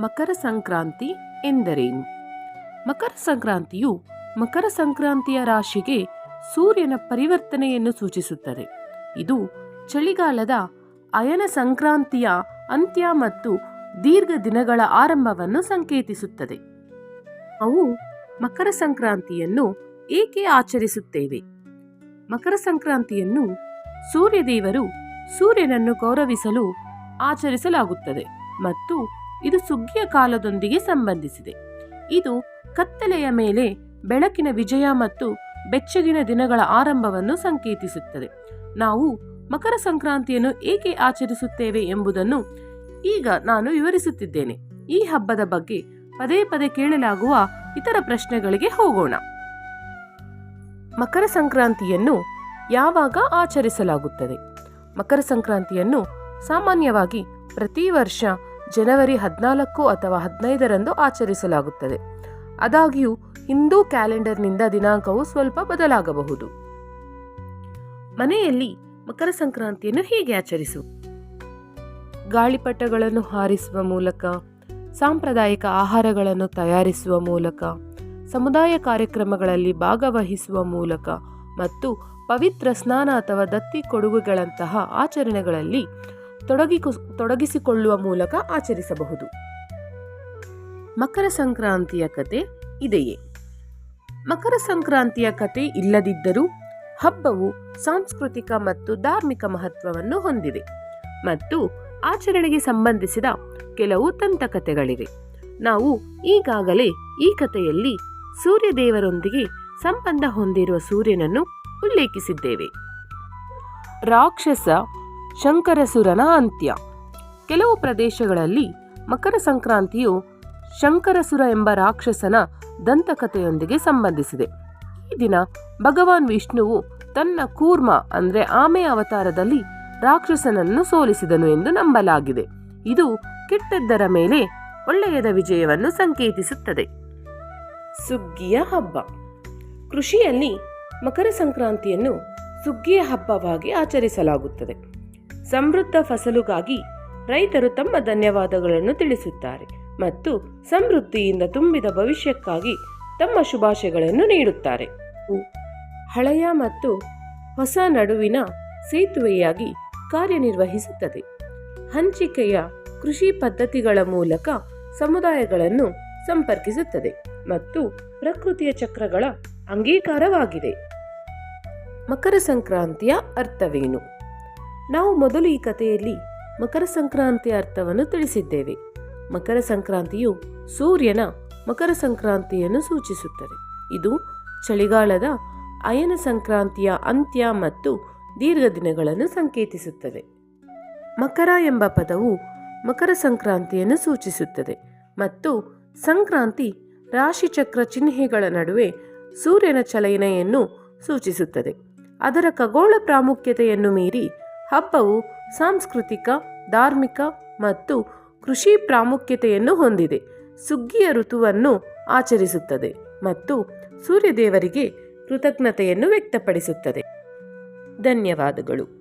ಮಕರ ಸಂಕ್ರಾಂತಿ ಎಂದರೇನು? ಮಕರ ಸಂಕ್ರಾಂತಿಯು ಮಕರ ಸಂಕ್ರಾಂತಿಯ ರಾಶಿಗೆ ಸೂರ್ಯನ ಪರಿವರ್ತನೆಯನ್ನು ಸೂಚಿಸುತ್ತದೆ. ಇದು ಚಳಿಗಾಲದ ಅಯನ ಸಂಕ್ರಾಂತಿಯ ಅಂತ್ಯ ಮತ್ತು ದೀರ್ಘ ದಿನಗಳ ಆರಂಭವನ್ನು ಸಂಕೇತಿಸುತ್ತದೆ. ಅವು ಮಕರ ಸಂಕ್ರಾಂತಿಯನ್ನು ಏಕೆ ಆಚರಿಸುತ್ತೇವೆ? ಮಕರ ಸಂಕ್ರಾಂತಿಯನ್ನು ಸೂರ್ಯದೇವರು ಸೂರ್ಯನನ್ನು ಗೌರವಿಸಲು ಆಚರಿಸಲಾಗುತ್ತದೆ ಮತ್ತು ಇದು ಸುಗ್ಗಿಯ ಕಾಲದೊಂದಿಗೆ ಸಂಬಂಧಿಸಿದೆ. ಇದು ಕತ್ತಲೆಯ ಮೇಲೆ ಬೆಳಕಿನ ವಿಜಯ ಮತ್ತು ಬೆಚ್ಚಗಿನ ದಿನಗಳ ಆರಂಭವನ್ನು ಸಂಕೇತಿಸುತ್ತದೆ. ನಾವು ಮಕರ ಸಂಕ್ರಾಂತಿಯನ್ನು ಏಕೆ ಆಚರಿಸುತ್ತೇವೆ ಎಂಬುದನ್ನು ಈಗ ನಾನು ವಿವರಿಸುತ್ತಿದ್ದೇನೆ. ಈ ಹಬ್ಬದ ಬಗ್ಗೆ ಪದೇ ಪದೇ ಕೇಳಲಾಗುವ ಇತರ ಪ್ರಶ್ನೆಗಳಿಗೆ ಹೋಗೋಣ. ಮಕರ ಸಂಕ್ರಾಂತಿಯನ್ನು ಯಾವಾಗ ಆಚರಿಸಲಾಗುತ್ತದೆ? ಮಕರ ಸಂಕ್ರಾಂತಿಯನ್ನು ಸಾಮಾನ್ಯವಾಗಿ ಪ್ರತಿ ವರ್ಷ ಜನವರಿ ಹದಿನಾಲ್ಕು ಅಥವಾ ಹದಿನೈದರಂದು ಆಚರಿಸಲಾಗುತ್ತದೆ. ಆದಾಗ್ಯೂ, ಹಿಂದೂ ಕ್ಯಾಲೆಂಡರ್ನಿಂದ ದಿನಾಂಕವು ಸ್ವಲ್ಪ ಬದಲಾಗಬಹುದು. ಮನೆಯಲ್ಲಿ ಮಕರ ಸಂಕ್ರಾಂತಿಯನ್ನು ಹೇಗೆ ಆಚರಿಸು ಗಾಳಿಪಟಗಳನ್ನು ಹಾರಿಸುವ ಮೂಲಕ, ಸಾಂಪ್ರದಾಯಿಕ ಆಹಾರಗಳನ್ನು ತಯಾರಿಸುವ ಮೂಲಕ, ಸಮುದಾಯ ಕಾರ್ಯಕ್ರಮಗಳಲ್ಲಿ ಭಾಗವಹಿಸುವ ಮೂಲಕ ಮತ್ತು ಪವಿತ್ರ ಸ್ನಾನ ಅಥವಾ ದತ್ತಿ ಕೊಡುಗೆಗಳಂತಹ ಆಚರಣೆಗಳಲ್ಲಿ ತೊಡಗಿಕು ತೊಡಗಿಸಿಕೊಳ್ಳುವ ಮೂಲಕ ಆಚರಿಸಬಹುದು. ಮಕರ ಸಂಕ್ರಾಂತಿಯ ಕತೆ ಇದೆಯೇ? ಮಕರ ಸಂಕ್ರಾಂತಿಯ ಕತೆ ಇಲ್ಲದಿದ್ದರೂ ಹಬ್ಬವು ಸಾಂಸ್ಕೃತಿಕ ಮತ್ತು ಧಾರ್ಮಿಕ ಮಹತ್ವವನ್ನು ಹೊಂದಿದೆ ಮತ್ತು ಆಚರಣೆಗೆ ಸಂಬಂಧಿಸಿದ ಕೆಲವು ದಂತಕಥೆಗಳಿವೆ ನಾವು ಈಗಾಗಲೇ ಈ ಕಥೆಯಲ್ಲಿ ಸೂರ್ಯದೇವರೊಂದಿಗೆ ಸಂಬಂಧ ಹೊಂದಿರುವ ಸೂರ್ಯನನ್ನು ಉಲ್ಲೇಖಿಸಿದ್ದೇವೆ. ರಾಕ್ಷಸ ಶಂಕರಸುರನ ಅಂತ್ಯ. ಕೆಲವು ಪ್ರದೇಶಗಳಲ್ಲಿ ಮಕರ ಸಂಕ್ರಾಂತಿಯು ಶಂಕರಸುರ ಎಂಬ ರಾಕ್ಷಸನ ದಂತಕಥೆಯೊಂದಿಗೆ ಸಂಬಂಧಿಸಿದೆ. ಈ ದಿನ ಭಗವಾನ್ ವಿಷ್ಣುವು ತನ್ನ ಕೂರ್ಮ ಅಂದರೆ ಆಮೆ ಅವತಾರದಲ್ಲಿ ರಾಕ್ಷಸನನ್ನು ಸೋಲಿಸಿದನು ಎಂದು ನಂಬಲಾಗಿದೆ. ಇದು ಕೆಟ್ಟದ್ದರ ಮೇಲೆ ಒಳ್ಳೆಯದ ವಿಜಯವನ್ನು ಸಂಕೇತಿಸುತ್ತದೆ. ಸುಗ್ಗಿಯ ಹಬ್ಬ. ಕೃಷಿಯಲ್ಲಿ ಮಕರ ಸಂಕ್ರಾಂತಿಯನ್ನು ಸುಗ್ಗಿಯ ಹಬ್ಬವಾಗಿ ಆಚರಿಸಲಾಗುತ್ತದೆ. ಸಮೃದ್ಧ ಫಸಲುಗಾಗಿ ರೈತರು ತಮ್ಮ ಧನ್ಯವಾದಗಳನ್ನು ತಿಳಿಸುತ್ತಾರೆ ಮತ್ತು ಸಮೃದ್ಧಿಯಿಂದ ತುಂಬಿದ ಭವಿಷ್ಯಕ್ಕಾಗಿ ತಮ್ಮ ಶುಭಾಶಯಗಳನ್ನು ನೀಡುತ್ತಾರೆ. ಹಳೆಯ ಮತ್ತು ಹೊಸ ನಡುವಿನ ಸೇತುವೆಯಾಗಿ ಕಾರ್ಯನಿರ್ವಹಿಸುತ್ತದೆ. ಹಂಚಿಕೆಯ ಕೃಷಿ ಪದ್ಧತಿಗಳ ಮೂಲಕ ಸಮುದಾಯಗಳನ್ನು ಸಂಪರ್ಕಿಸುತ್ತದೆ ಮತ್ತು ಪ್ರಕೃತಿಯ ಚಕ್ರಗಳ ಅಂಗೀಕಾರವಾಗಿದೆ. ಮಕರ ಸಂಕ್ರಾಂತಿಯ ಅರ್ಥವೇನು? ನಾವು ಮೊದಲು ಈ ಕಥೆಯಲ್ಲಿ ಮಕರ ಸಂಕ್ರಾಂತಿಯ ಅರ್ಥವನ್ನು ತಿಳಿಸಿದ್ದೇವೆ. ಮಕರ ಸಂಕ್ರಾಂತಿಯು ಸೂರ್ಯನ ಮಕರ ಸಂಕ್ರಾಂತಿಯನ್ನು ಸೂಚಿಸುತ್ತದೆ. ಇದು ಚಳಿಗಾಲದ ಅಯನ ಸಂಕ್ರಾಂತಿಯ ಅಂತ್ಯ ಮತ್ತು ದೀರ್ಘ ದಿನಗಳನ್ನು ಸಂಕೇತಿಸುತ್ತದೆ. ಮಕರ ಎಂಬ ಪದವು ಮಕರ ಸಂಕ್ರಾಂತಿಯನ್ನು ಸೂಚಿಸುತ್ತದೆ ಮತ್ತು ಸಂಕ್ರಾಂತಿ ರಾಶಿಚಕ್ರ ಚಿಹ್ನೆಗಳ ನಡುವೆ ಸೂರ್ಯನ ಚಲನೆಯನ್ನು ಸೂಚಿಸುತ್ತದೆ. ಅದರ ಖಗೋಳ ಪ್ರಾಮುಖ್ಯತೆಯನ್ನು ಮೀರಿ ಹಬ್ಬವು ಸಾಂಸ್ಕೃತಿಕ, ಧಾರ್ಮಿಕ ಮತ್ತು ಕೃಷಿ ಪ್ರಾಮುಖ್ಯತೆಯನ್ನು ಹೊಂದಿದೆ. ಸುಗ್ಗಿಯ ಋತುವನ್ನು ಆಚರಿಸುತ್ತದೆ ಮತ್ತು ಸೂರ್ಯದೇವರಿಗೆ ಕೃತಜ್ಞತೆಯನ್ನು ವ್ಯಕ್ತಪಡಿಸುತ್ತದೆ. ಧನ್ಯವಾದಗಳು.